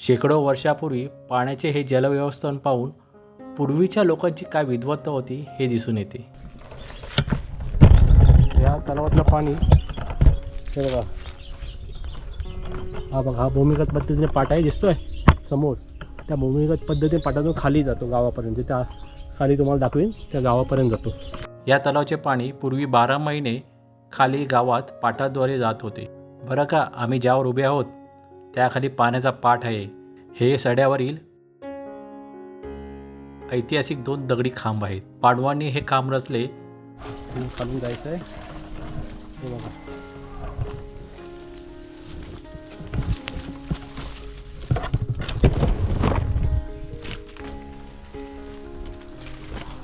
शेकडो वर्षापूर्वी पाण्याचे हे जलव्यवस्थापन पाहून पूर्वीच्या लोकांची काय विद्वत्ता होती हे दिसून येते. या तलावातलं पाणी हे बघा. हा बघा हा भूमिगत पद्धतीने पाटाही दिसतोय समोर. त्या भूमिगत पद्धतीने पाटातून खाली जातो गावापर्यंत. त्या खाली तुम्हाला दाखवीन त्या गावापर्यंत जातो. या तलावाचे पाणी पूर्वी बारा महिने खाली गावात पाटाद्वारे जात होते. बरं का आम्ही ज्यावर उभे आहोत त्याखाली पाण्याचा पाठ आहे. हे सड्यावरील ऐतिहासिक दोन दगडी खांब आहेत. पाडवांनी हे खांब रचले. खालून जायचं आहे हे बघा.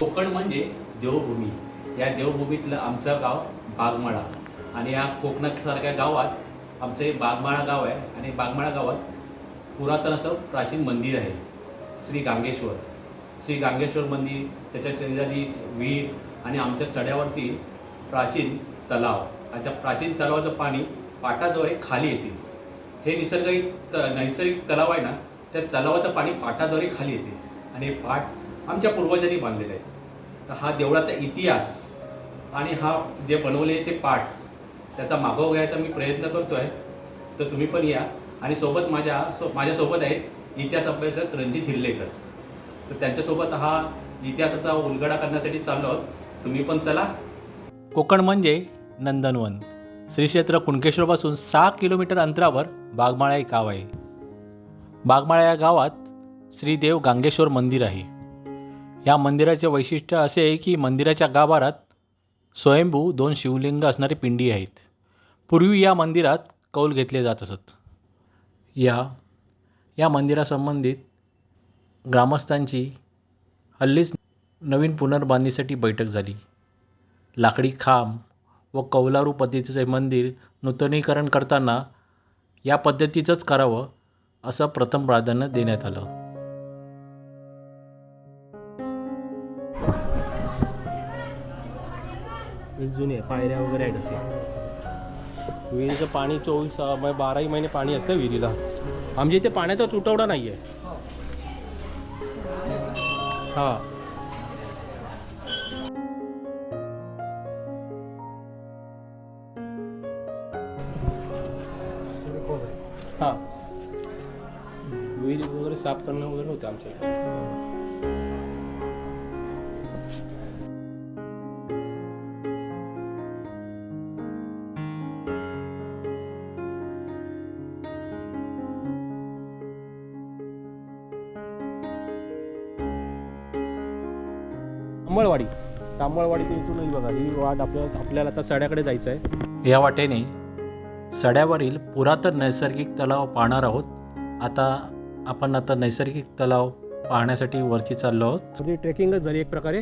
कोकण म्हणजे देवभूमी. या देवभूमीतलं आमचं गाव बागमाळा. आणि या कोकणासारख्या गावात आमचं हे बागमाळा गाव आहे आणि बागमाळा गावात पुरातन असं प्राचीन मंदिर आहे श्री गांगेश्वर. श्री गांगेश्वर मंदिर त्याच्या शेजारी विहीर आणि आमच्या सड्यावरती प्राचीन तलाव. आणि त्या प्राचीन तलावाचं पाणी पाटाद्वारे खाली येते. हे निसर्गिक त नैसर्गिक तलाव आहे ना त्या तलावाचं पाणी पाटाद्वारे खाली येते. आणि हे पाट आमच्या पूर्वजांनी बांधलेलं आहे. तर हा देवळाचा इतिहास आणि हा जे बनवले ते पाठ त्याचा मागोवा घ्यायचा मी प्रयत्न करतो आहे तर तुम्ही पण या. आणि सोबत माझ्या सो माझ्यासोबत आहेत इतिहास अभ्यासक रणजित हिल्लेकर तर त्यांच्यासोबत हा इतिहासाचा उलगडा करण्यासाठी चाललो आहोत. तुम्ही पण चला. कोकण म्हणजे नंदनवन. श्री क्षेत्र कुणकेश्वरपासून सहा किलोमीटर अंतरावर बागमाळा एक गाव आहे. बागमाळा या गावात श्रीदेव गांगेश्वर मंदिर आहे. या मंदिराचे वैशिष्ट्य असे आहे की मंदिराच्या गाभारात स्वयंभू दोन शिवलिंग असणारी पिंडी आहेत. पूर्वी या मंदिरात कौल घेतले जात असत. या या मंदिरासंबंधित ग्रामस्थांची हल्लीच नवीन पुनर्बांधणीसाठी बैठक झाली. लाकडी खांब व कौलारू पद्धतीचे मंदिर नूतनीकरण करताना या पद्धतीचंच करावं असं प्रथम प्राधान्य देण्यात आलं. वीज जुनी आहे पायऱ्या वगैरे आहेत असे. विहिरीचं पाणी चोवीस म्हणजे बाराही महिने पाणी असतं विहिरीला. आमच्या इथे पाण्याचा तुटवडा नाही आहे हां. हां. विहिरी वगैरे साफ करणं वगैरे होतं आमच्या इथे तांबळवाडी ते इथूनच बघा ही वाट आपल्याला आपल्याला आता सड्याकडे जायचं आहे. या वाटेने सड्यावरील पुरातन नैसर्गिक तलाव पाहणार आहोत. आता आपण आता नैसर्गिक तलाव पाहण्यासाठी वरती चाललो आहोत. म्हणजे ट्रेकिंगच झाली एक प्रकारे.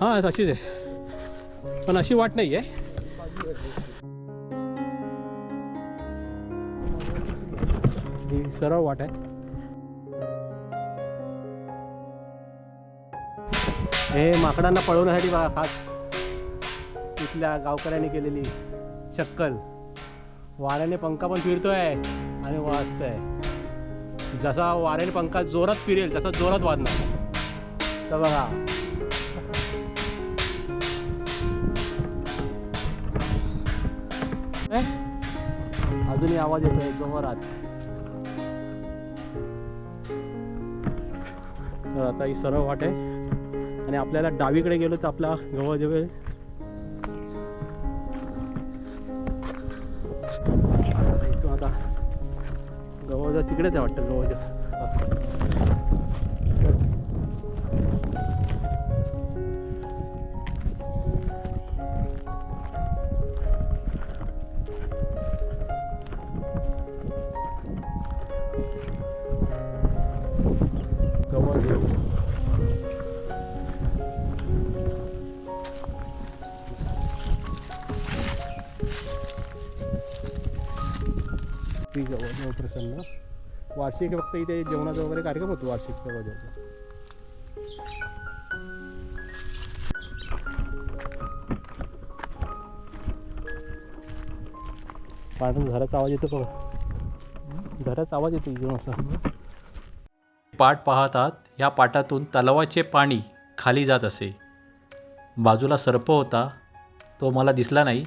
हां अशीच आहे. पण अशी वाट नाही आहे ही सराव वाट आहे. हे माकडांना पळवण्यासाठी बघा खास. इथल्या गावकऱ्यांनी केलेली चक्कल वाऱ्याने पंखा पण फिरतोय आणि वाजतोय. जसा वाऱ्याने पंखा जोरात फिरेल तसा जोरात वाजणार. तर बघा. अजूनही आवाज येतोय जोरात. तर आता ही सरळ वाट आहे. आणि आपल्याला डावीकडे गेलो तर आपला जवळजवळ असं आता गव्हाचं तिकडेच आहे वाटतं गव्हाचं प्रसन्न वार्षिक फक्त इथे जेवणाचा वगैरे कार्यक्रम होतो वार्षिक जवळजवळ पाण्यात घराचा आवाज येतो बघा. घराचा आवाज येतो इकडून असा. पाट पाहतात या पाटातून तलावाचे पाणी खाली जात असे. बाजूला सर्प होता तो मला दिसला नाही.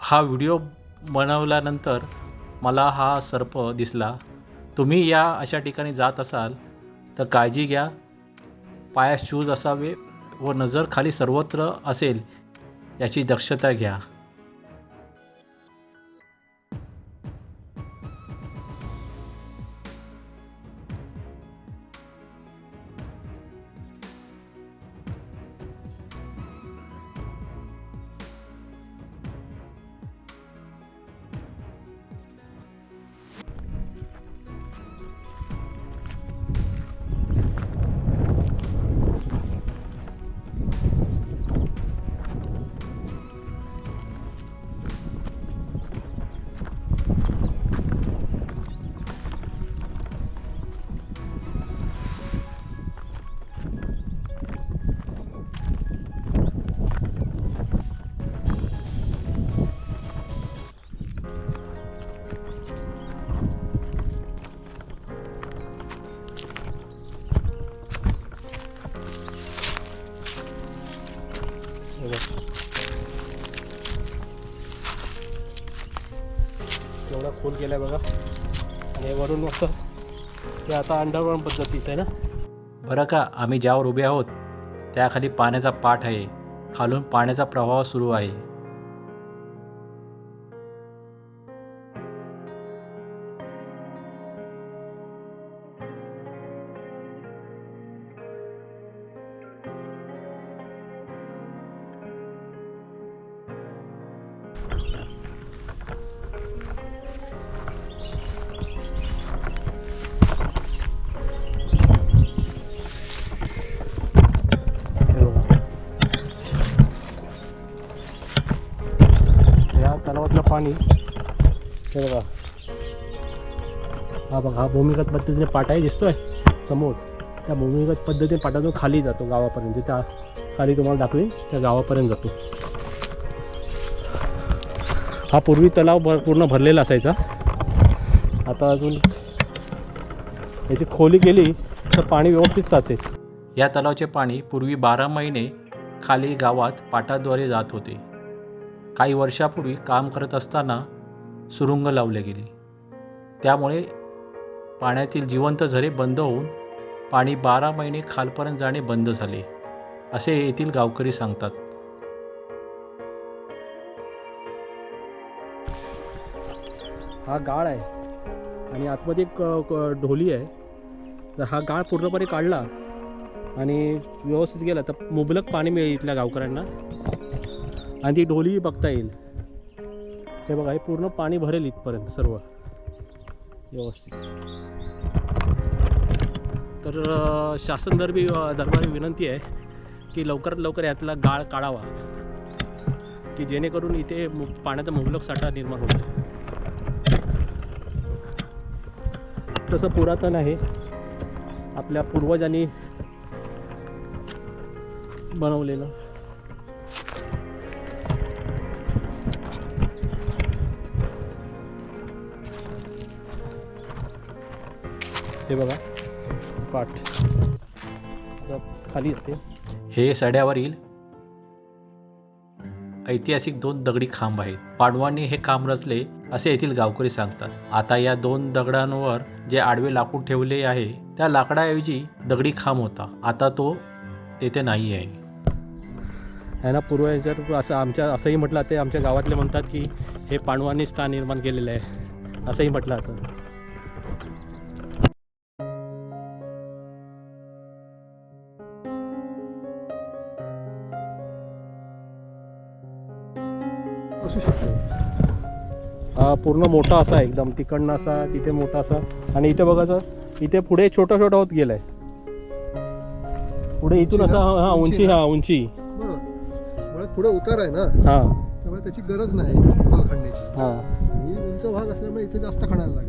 हा व्हिडिओ बनवल्यानंतर मला हा सर्प दिसला. तुम्ही या अशा ठिकाणी जात असाल तर काळजी घ्या. पायास शूज असावे व नजर खाली सर्वत्र असेल याची दक्षता घ्या. केलं आहे बघा. आणि वरून असं ते आता अंडरग्राऊंड पद्धतीचं आहे ना. बरं का आम्ही ज्यावर उभे आहोत त्याखाली पाण्याचा पाठ आहे. खालून पाण्याचा प्रवाह सुरू आहे. बघा हा भूमिगत पद्धतीने पाटाही दिसतोय समोर. त्या भूमिगत पद्धतीने पाटातून खाली जातो गावापर्यंत. त्या खाली तुम्हाला दाखवेन त्या गावापर्यंत जातो. हा पूर्वी तलाव भर पूर्ण भरलेला असायचा. आता अजून याची खोली गेली तर पाणी व्यवस्थित साचेल या तलावाचे पाणी पूर्वी बारा महिने खाली गावात पाटाद्वारे जात होते. काही वर्षापूर्वी काम करत असताना सुरुंग लावले गेले. त्यामुळे पाण्यातील जिवंत झरे बंद होऊन पाणी बारा महिने खालपर्यंत जाणे बंद झाले असे येथील गावकरी सांगतात. हा गाळ आहे आणि आतमध्ये एक क- ढोली आहे. तर हा गाळ पूर्णपणे काढला आणि व्यवस्थित गेला तर मुबलक पाणी मिळेल इथल्या गावकऱ्यांना. आणि ती ढोलीही बघता येईल. हे बघा हे पूर्ण पाणी भरेल इथपर्यंत सर्व. व्यवस्थित. तर अ, शासन दरबी दरबारी विनंती आहे की लवकरात लवकर यातला गाळ काढावा की जेणेकरून इथे मु- पाण्याचा मुबलक साठा निर्माण होतो तसं पुरातन आहे. आपल्या पूर्वजांनी बनवलेलं. हे बघा पाठ. खाली येते. हे सड्यावरील ऐतिहासिक दोन दगडी खांब आहेत. पाडवांनी हे खांब रचले असे येथील गावकरी सांगतात. आता या दोन दगडांवर जे आडवे लाकूड ठेवले आहे त्या लाकडाऐवजी दगडी खांब होता. आता तो तेथे नाही आहे. आहे ना पूर्वजर असं आमच्या असंही म्हटलं ते आमच्या गावातले म्हणतात की हे पांडवांनी स्थान निर्माण केलेलं आहे. असंही म्हटलं जातं. पूर्ण मोठा असा एकदम तिकडनं असा तिथे मोठा असा. आणि इथे बघायचं इथे पुढे छोटा छोटा होत गेलाय. पुढे इथून असा? हा उंची? हा उंची. बरोबर पुढे उतार आहे ना? हा. त्यामुळे त्याची गरज नाही खोल खणण्याची. हा. ही उंच भाग असल्यामुळे इथे जास्त खणायला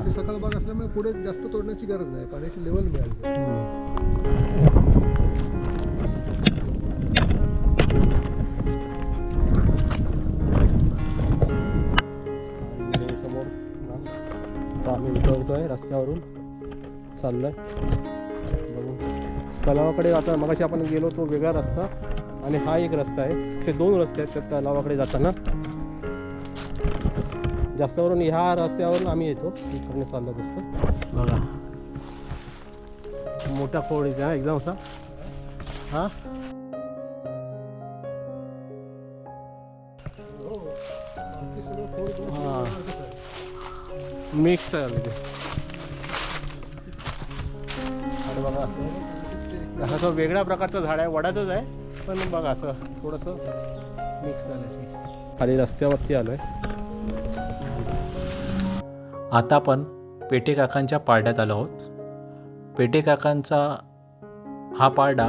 इथे सकाळ भाग असल्यामुळे पुढे जास्त तोडण्याची गरज नाही. पाण्याची लेवल मिळाली. हम्म. आम्ही उतरतोय रस्त्यावरून. चाललोय. बघू. तलावाकडे आता मगाशी आपण गेलो तो वेगळा रस्ता आणि हा एक रस्ता आहे. असे दोन रस्ते आहेत त्या तलावाकडे जाताना. जास्तवरून ह्या रस्त्यावरून आम्ही येतो. इकडे चाललो असतं बघा. मोठा फोड एकदम असा. हां? मिक्स आहे अगदी. अरे बघा असं वेगळ्या प्रकारचं झाड आहे वडाचंच आहे पण बघा असं थोडंसं मिक्स झालं असं खाली रस्त्यावरती आलो आहे आता आपण पेटे काकांच्या पारड्यात आलो आहोत. पेटे काकांचा हा पारडा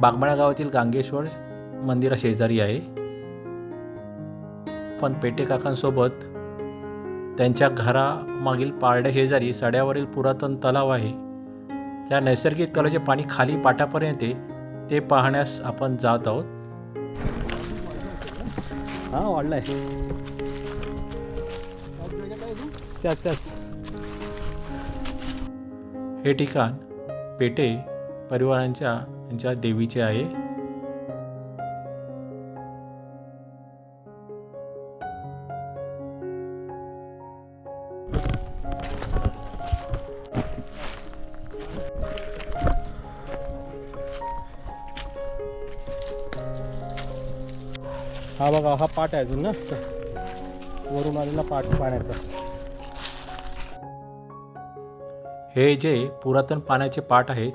बागमाळा गावातील गांगेश्वर मंदिरा शेजारी आहे. पण पेटे काकांसोबत त्यांच्या घरामागील पारड्या शेजारी सड्यावरील पुरातन तलाव आहे. त्या नैसर्गिक तलावाचे पाणी खाली पाटापर्यंत येते. ते पाहण्यास आपण जात आहोत. हा वाढलाय. आहे त्याच हे ठिकाण पेटे परिवारांच्या यांच्या देवीचे आहे. हा बघा हा पाट आहे अजून ना. वरून आलेला पाट पाण्याचा. हे जे पुरातन पाण्याचे पाट आहेत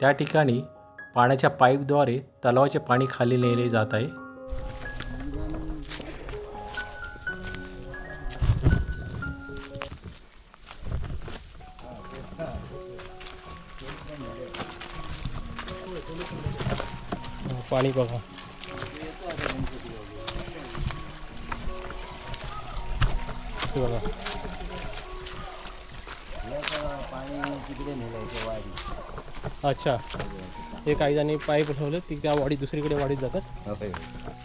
त्या ठिकाणी पाण्याच्या पाईपद्वारे तलावाचे पाणी खाली नेले जात आहे. पाणी बघा. हे बघा. अच्छा. हे काही जणी पाईप ठेवले ती त्या वाडी दुसरीकडे वाडीत जातात.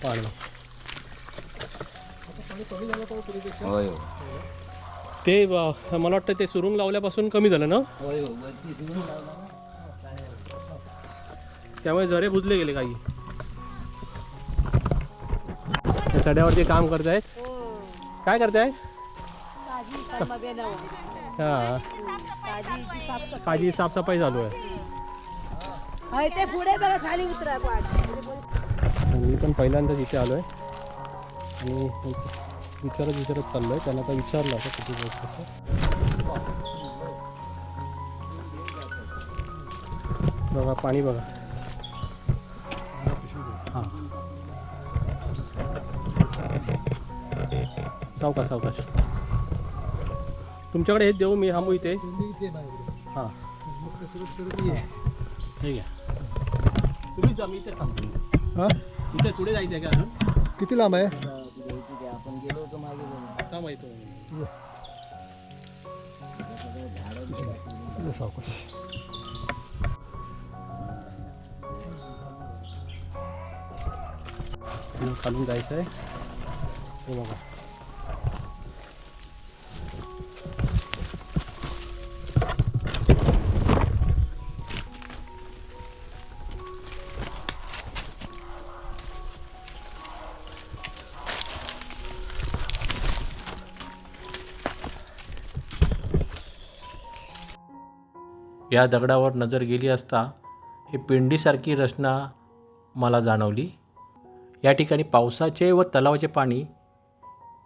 पाणी. ते ब- मला वाटतं ते सुरुंग लावल्यापासून कमी झालं ना? त्यामुळे झरे बुजले गेले काही. त्या सड्यावरती काम करतायत. काय करताय? हा. काजी साफसफाई चालू आहे. ते पुढे खाली उतरा मी पण पहिल्यांदाच इथे आलो आहे आणि विचारत विचारत चाललो आहे त्यांना आता विचारलं होतं किती कसं बघा पाणी बघा. हां. सावकाश सावकाश. तुमच्याकडे हेच देऊ मी हां. मग ते सरळ सरळ ये. ठीक आहे तुम्ही जा मी इथे थांबतो. हा? इथे पुढे जायचं आहे का अजून? किती लांब आहे? ये सावकाश. आणि खालून जायचं आहे हे बघा. या दगडावर नजर गेली असता ही पिंडीसारखी रचना मला जाणवली. या ठिकाणी पावसाचे व तलावाचे पाणी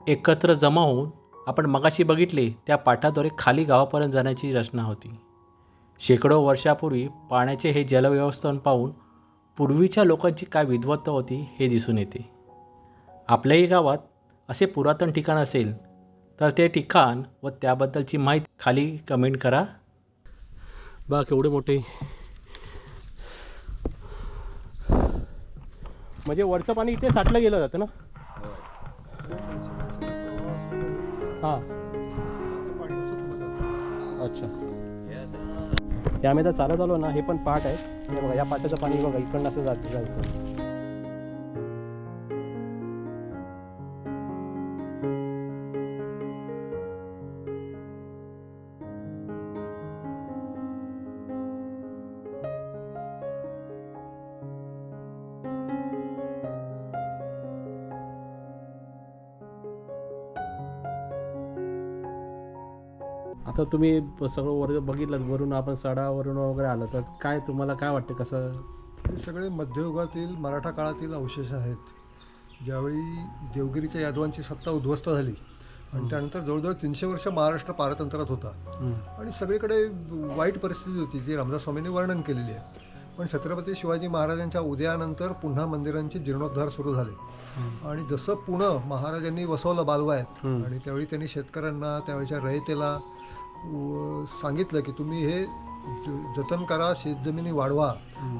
एकत्र जमा होऊन आपण मगाशी बघितले त्या पाटाद्वारे खाली गावापर्यंत जाण्याची रचना होती. शेकडो वर्षापूर्वी पाण्याचे हे जलव्यवस्थापन पाहून पूर्वीच्या लोकांची काय विद्वत्ता होती हे दिसून येते. आपल्याही गावात असे पुरातन ठिकाण असेल तर ते ठिकाण व त्याबद्दलची माहिती खाली कमेंट करा. बा केवढे मोठे. म्हणजे वरचं पाणी इथे साठलं गेलं जातं ना? हां. अच्छा. हे आम्ही तर चालत आलो ना हे पण पाट आहे. बघा या पाटाचं पाणी बघा इकडनं असं जायचं जायचं. आता तुम्ही सगळं वर बघितलं वरून आपण सडावरून वगैरे आलं तर काय तुम्हाला काय वाटतं कसं? हे सगळे मध्ययुगातील मराठा काळातील अवशेष आहेत. ज्यावेळी देवगिरीच्या यादवांची सत्ता उद्ध्वस्त झाली आणि त्यानंतर जवळजवळ तीनशे वर्ष महाराष्ट्र पारतंत्र्यात होता. आणि सगळीकडे वाईट परिस्थिती होती जी रामदास स्वामींनी वर्णन केलेली आहे. पण छत्रपती शिवाजी महाराजांच्या उदयानंतर पुन्हा मंदिरांचे जीर्णोद्धार सुरू झाले. आणि जसं पुणं महाराजांनी वसवलं बालवायात. आणि त्यावेळी त्यांनी शेतकऱ्यांना त्यावेळच्या रयतेला सांगितलं की तुम्ही हे ज- जतन करा शेतजमिनी वाढवा.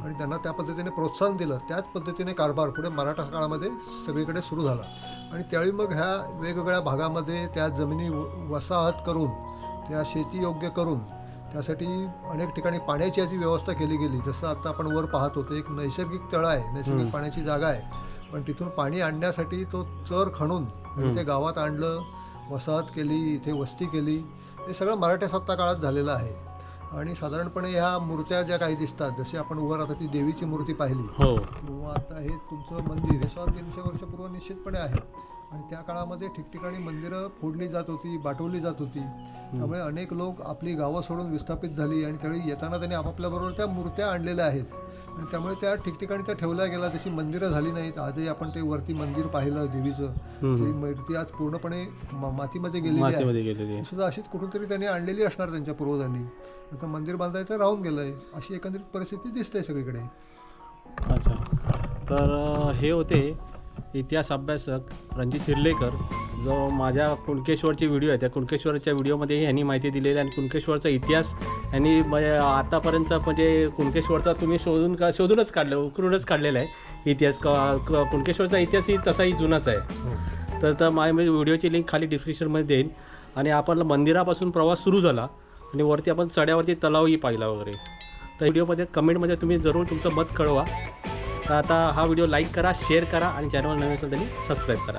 आणि त्यांना त्या पद्धतीने प्रोत्साहन दिलं. त्याच पद्धतीने कारभार पुढे मराठा काळामध्ये सगळीकडे सुरू झाला. आणि त्यावेळी मग ह्या वेगवेगळ्या भागामध्ये त्या जमिनी व- वसाहत करून त्या शेती योग्य करून त्यासाठी अनेक ठिकाणी पाण्याची आधी व्यवस्था केली गेली. जसं आता आपण वर पाहत होतो एक नैसर्गिक तळ आहे. नैसर्गिक. पाण्याची जागा आहे. पण तिथून पाणी आणण्यासाठी तो चर खणून. ते गावात आणलं वसाहत केली इथे वस्ती केली. हे सगळं मराठा सत्ता काळात झालेलं आहे. आणि साधारणपणे ह्या मूर्त्या ज्या काही दिसतात जशी आपण वर आता ती देवीची मूर्ती पाहिली हो. किंवा आता हे तुमचं मंदिर हे सुद्धा तीनशे वर्षपूर्व निश्चितपणे आहे. आणि त्या काळामध्ये ठिकठिकाणी मंदिरं फोडली जात होती बाटवली जात होती. त्यामुळे अनेक लोक आपली गावं सोडून विस्थापित झाली आणि त्यावेळी येताना त्यांनी आपापल्याबरोबर त्या मूर्त्या आणलेल्या आहेत. त्यामुळे त्या ठिकठिकाणी त्या ठेवल्या गेल्या तशी मंदिरं झाली नाहीत आजही आपण ते वरती मंदिर पाहिलं देवीचं. ती. मूर्ती आज पूर्णपणे मातीमध्ये गेलेली आहे. सुद्धा अशीच कुठूनतरी त्यांनी आणलेली असणार त्यांच्या पूर्वजांनी. आता मंदिर बांधायचं राहून गेलंय अशी एकंदरीत परिस्थिती दिसते सगळीकडे. अच्छा. तर हे होते इतिहास अभ्यासक रणजित हिर्लेकर. जो माझ्या कुणकेश्वरचे व्हिडिओ आहे त्या कुणकेश्वरच्या व्हिडिओमध्ये यांनी माहिती दिलेली आहे आणि कुणकेश्वरचा इतिहास यांनी म्हणजे आतापर्यंत म्हणजे कुणकेश्वरचा तुम्ही शोधून का शोधूनच काढलं उकरूनच काढलेला आहे. इतिहास क- कुणकेश्वरचा इतिहासही तसाही जुनाच आहे. तर तर माझ्या व्हिडिओची लिंक खाली डिस्क्रिप्शनमध्ये देईन. आणि आपण मंदिरापासून प्रवास सुरू झाला आणि वरती आपण चढ्यावरती तलावही पाहिला वगैरे. तर व्हिडिओमध्ये कमेंटमध्ये तुम्ही जरूर तुमचं मत कळवा. तर आता हा व्हिडिओ लाईक करा शेअर करा आणि चॅनल नवीन असेल तरी सबस्क्राईब करा.